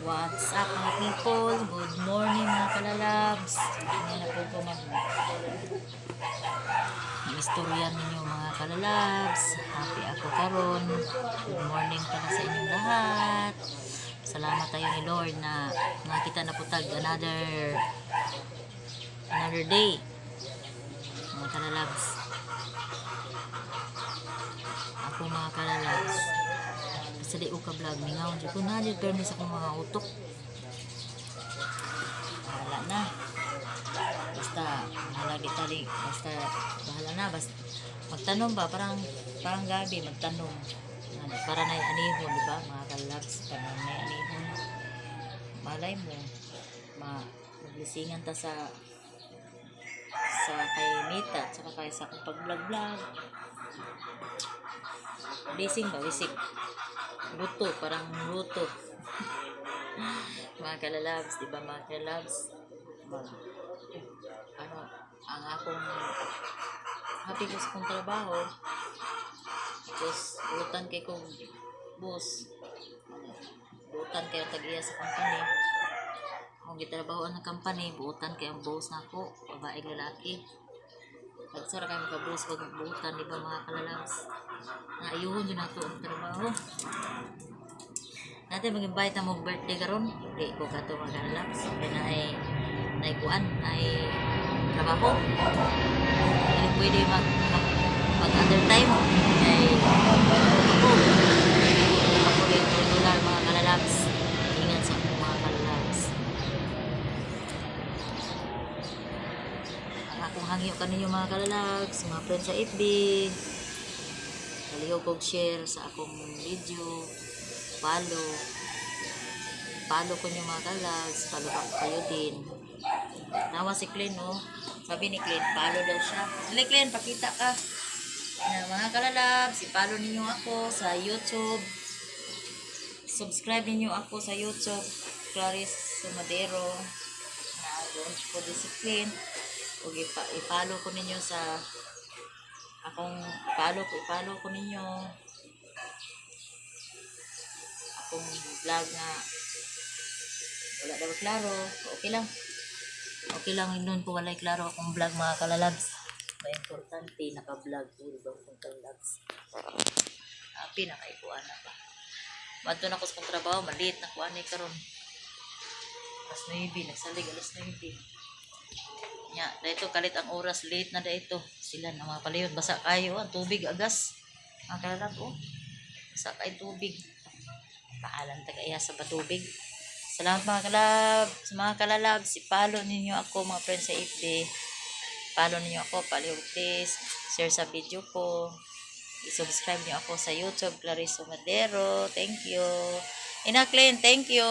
What's up mga people? Good morning mga kalalabs. Ngayon na po ko mag istoryan ninyo mga kalalabs. Happy ako karon. Good morning pala sa inyong lahat. Salamat tayo ni Lord na nakita na putag another another day. Mga kalalabs. Ako mga kalalabs sa di ka vlog mingaw di ko na di permi sa kong mga utok. Bahala na. Basta bahala di tali basta bahala na. Basta magtanong ba? Parang parang gabi magtanong. Ano, para na anihon di ba? Mga kalabs para na anihon. Malay mo ma maglisingan ta sa sa kay Mita at kay sa akong pag-vlog vlog Blessing ba? Wisik. Luto, parang luto. mga kalalabs, di ba mga kalalabs? Ano, ang akong happy ko sa kong trabaho. Tapos, utan kay kong boss. Utan kay ang tag-iya sa company. Kung gitrabahoan ng company, buutan kay ang boss na ako, babae lalaki. Nagsara kayo magka-boss, wag buutan, di ba mga kalalabs? Naayuhon yun nato ang trabaho. Natin mag-invite na mong birthday karon. Hindi ko kato mag-alap. Sabi na ay naikuan, ay trabaho. Hindi pwede mag, mag, mag other time. Ay ako. Ako rin regular mga kalalaps. Ingat sa akong mga kalalaps. Akong hangyo kaninyo mga kalalaps, mga friends sa FB. Naliho kog share sa akong video. Follow. Follow ko yung mga kalags. Follow ako kayo din. Nawa si Clean, no? Sabi ni Clean, follow daw siya. Dali, Clean, pakita ka. Na, mga kalalabs, i-follow ninyo ako sa YouTube. Subscribe ninyo ako sa YouTube. Clarice Sumadero. Na doon ko discipline. O ipa- i-follow ko ninyo sa akong follow ko, i-follow ko ninyo. Akong vlog nga wala daw klaro. Okay lang. Okay lang yun po walay klaro akong vlog mga kalalabs may importante naka-vlog po diba happy na kay kuha na pa Madto na ko sa trabaho maliit na kuha ni karon. Alas 9 nagsalig alas 9 nya dito kalit ang oras late na dito sila na mga palihod basa kayo ang tubig agas. Mga kalalab oh. Basa kay tubig. Paalam tagaya sa batubig. Salamat mga kalab sa mga kalalab. Si follow ninyo ako mga friends sa FB follow ninyo ako palihog please share sa video ko. I-subscribe niyo ako sa YouTube Clarice Madero. Thank you. Ina Clean thank you